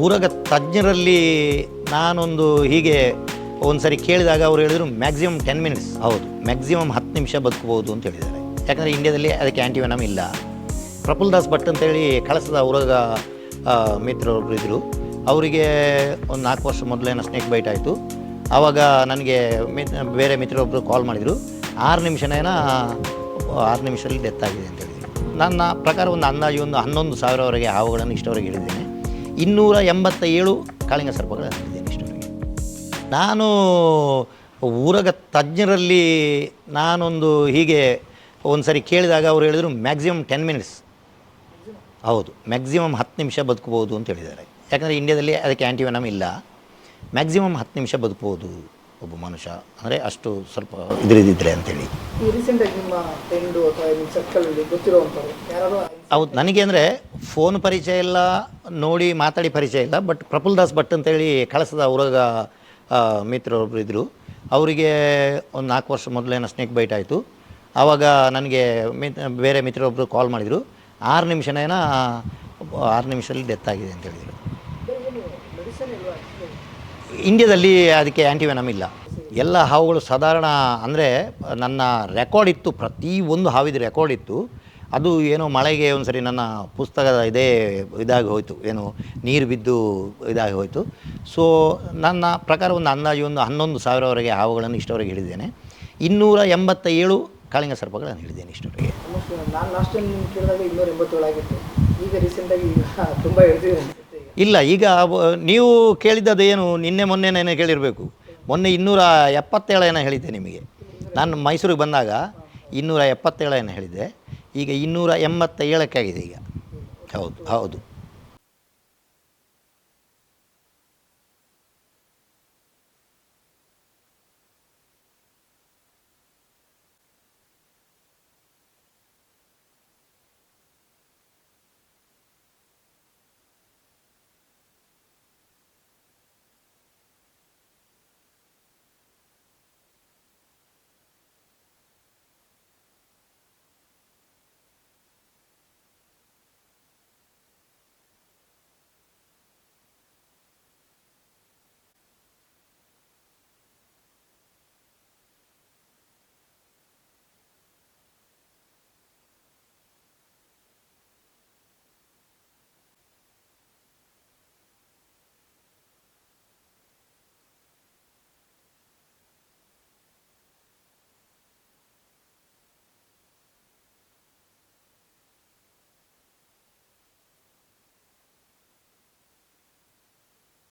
ಊರಗ ತಜ್ಞರಲ್ಲಿ ನಾನೊಂದು ಹೀಗೆ ಒಂದು ಸರಿ ಕೇಳಿದಾಗ ಅವ್ರು ಹೇಳಿದ್ರು ಮ್ಯಾಕ್ಸಿಮಮ್ ಟೆನ್ ಮಿನಿಟ್ಸ್ ಹೌದು. ಮ್ಯಾಕ್ಸಿಮಮ್ ಹತ್ತು ನಿಮಿಷ ಬದುಕಬಹುದು ಅಂತ ಹೇಳಿದ್ದಾರೆ. ಯಾಕಂದರೆ ಇಂಡಿಯಾದಲ್ಲಿ ಅದಕ್ಕೆ ಆ್ಯಂಟಿವೆನಮ್ ಇಲ್ಲ. ಪ್ರಫುಲ್ ದಾಸ್ ಭಟ್ ಅಂತೇಳಿ ಕಳಸದ ಊರಾಗ ಮಿತ್ರರೊಬ್ಬರು ಇದ್ದರು ಅವರಿಗೆ ಒಂದು ನಾಲ್ಕು ವರ್ಷ ಮೊದಲೇನೋ ಸ್ನೇಕ್ ಬೈಟ್ ಆಯಿತು. ಆವಾಗ ನನಗೆ ಮಿತ್ ಬೇರೆ ಮಿತ್ರರೊಬ್ಬರು ಕಾಲ್ ಮಾಡಿದರು. ಆರು ನಿಮಿಷನೇನ ಆರು ನಿಮಿಷದಲ್ಲಿ ಡೆತ್ ಆಗಿದೆ ಅಂತ ಹೇಳಿದರು. ನನ್ನ ಪ್ರಕಾರ ಒಂದು ಅಂದಾಜು ಒಂದು ಹನ್ನೊಂದು ಸಾವಿರವರೆಗೆ ಹಾವುಗಳನ್ನು ಇಷ್ಟವರೆಗೆ ಹೇಳಿದ್ದೇನೆ. ಇನ್ನೂರ ಎಂಬತ್ತ ಏಳು ಕಾಳಿಂಗ ಸರ್ಪಗಳು ಅಂದಿದ್ದೇನೆ ನಾನು ಊರಗ ತಜ್ಞರಲ್ಲಿ ನಾನೊಂದು ಹೀಗೆ ಒಂದು ಸರಿ ಕೇಳಿದಾಗ ಅವ್ರು ಹೇಳಿದರು ಮ್ಯಾಕ್ಸಿಮಮ್ ಟೆನ್ ಮಿನಿಟ್ಸ್ ಹೌದು ಮ್ಯಾಕ್ಸಿಮಮ್ ಹತ್ತು ನಿಮಿಷ ಬದುಕಬಹುದು ಅಂತ ಹೇಳಿದ್ದಾರೆ. ಯಾಕಂದರೆ ಇಂಡಿಯಾದಲ್ಲಿ ಅದಕ್ಕೆ ಆ್ಯಂಟಿವೆನಮ್ ಇಲ್ಲ. ಮ್ಯಾಕ್ಸಿಮಮ್ ಹತ್ತು ನಿಮಿಷ ಬದುಕಬಹುದು ಒಬ್ಬ ಮನುಷ್ಯ. ಅಂದರೆ ಅಷ್ಟು ಸ್ವಲ್ಪ ಇದ್ರಿದ್ದರೆ ಅಂತೇಳಿ. ಹೌದು, ನನಗೆ ಅಂದರೆ ಫೋನ್ ಪರಿಚಯ ಇಲ್ಲ, ನೋಡಿ ಮಾತಾಡಿ ಪರಿಚಯ ಇಲ್ಲ ಬಟ್ ಪ್ರಫುಲ್ ದಾಸ್ ಭಟ್ ಅಂತೇಳಿ ಕಳಸದ ಊರಾಗ ಮಿತ್ರರೊಬ್ಬರು ಇದ್ದರು ಅವರಿಗೆ ಒಂದು ನಾಲ್ಕು ವರ್ಷ ಮೊದಲೇನೋ ಸ್ನೇಕ್ ಬೈಟ್ ಆಯಿತು. ಆವಾಗ ನನಗೆ ಮಿತ್, ಬೇರೆ ಮಿತ್ರರೊಬ್ಬರು ಕಾಲ್ ಮಾಡಿದರು. ಆರು ನಿಮಿಷನೇನ, ಆರು ನಿಮಿಷದಲ್ಲಿ ಡೆತ್ ಆಗಿದೆ ಅಂತ ಹೇಳಿದರು. ಇಂಡ್ಯಾದಲ್ಲಿ ಇಂಡಿಯಾದಲ್ಲಿ ಅದಕ್ಕೆ ಆ್ಯಂಟಿವೆನಮ್ ಇಲ್ಲ. ಎಲ್ಲ ಹಾವುಗಳು ಸಾಧಾರಣ ಅಂದರೆ ನನ್ನ ರೆಕಾರ್ಡ್ ಇತ್ತು, ಪ್ರತಿ ಒಂದು ಹಾವಿದ ರೆಕಾರ್ಡ್ ಇತ್ತು. ಅದು ಏನೋ ಮಳೆಗೆ ಒಂದು ಸರಿ ನನ್ನ ಪುಸ್ತಕದ ಇದೇ ಇದಾಗಿ ಹೋಯಿತು. ಏನು ನೀರು ಬಿದ್ದು ಇದಾಗಿ ಹೋಯಿತು. ಸೊ ನನ್ನ ಪ್ರಕಾರ ಒಂದು ಅಂದಾಜು ಒಂದು ಹನ್ನೊಂದು ಸಾವಿರವರೆಗೆ ಹಾವುಗಳನ್ನು ಇಷ್ಟವರೆಗೆ ಹಿಡಿದ್ದೇನೆ ಇನ್ನೂರ ಎಂಬತ್ತ ಏಳು ಕಾಳಿಂಗ ಸರ್ಪಗಳನ್ನು ಹಿಡಿದ್ದೇನೆ ಇಷ್ಟವರೆಗೆ. ನಾನು ಲಾಸ್ಟ್ ಟೈಮ್ ಕೇಳಿದಾಗ ಇನ್ನೂರ ಎಂಬತ್ತೇಳು ಆಗಿತ್ತು. ಈಗ ರೀಸೆಂಟಾಗಿ ಈಗ ತುಂಬ ಹೇಳ್ತೀವಿ ಅನ್ಸುತ್ತೆ. ಇಲ್ಲ ಈಗ ನೀವು ಕೇಳಿದ್ದದು ಏನು? ನಿನ್ನೆ ಮೊನ್ನೆನೇ ಕೇಳಿರಬೇಕು. ಮೊನ್ನೆ ಇನ್ನೂರ ಎಪ್ಪತ್ತೇಳು ಏನೋ ಹೇಳಿದ್ದೆ ನಿಮಗೆ. ನಾನು ಮೈಸೂರಿಗೆ ಬಂದಾಗ ಇನ್ನೂರ ಎಪ್ಪತ್ತೇಳು ಏನೋ ಹೇಳಿದ್ದೆ. ಈಗ ಇನ್ನೂರ ಎಂಬತ್ತ ಏಳಕ್ಕೆ ಆಗಿದೆ ಈಗ. ಹೌದು ಹೌದು.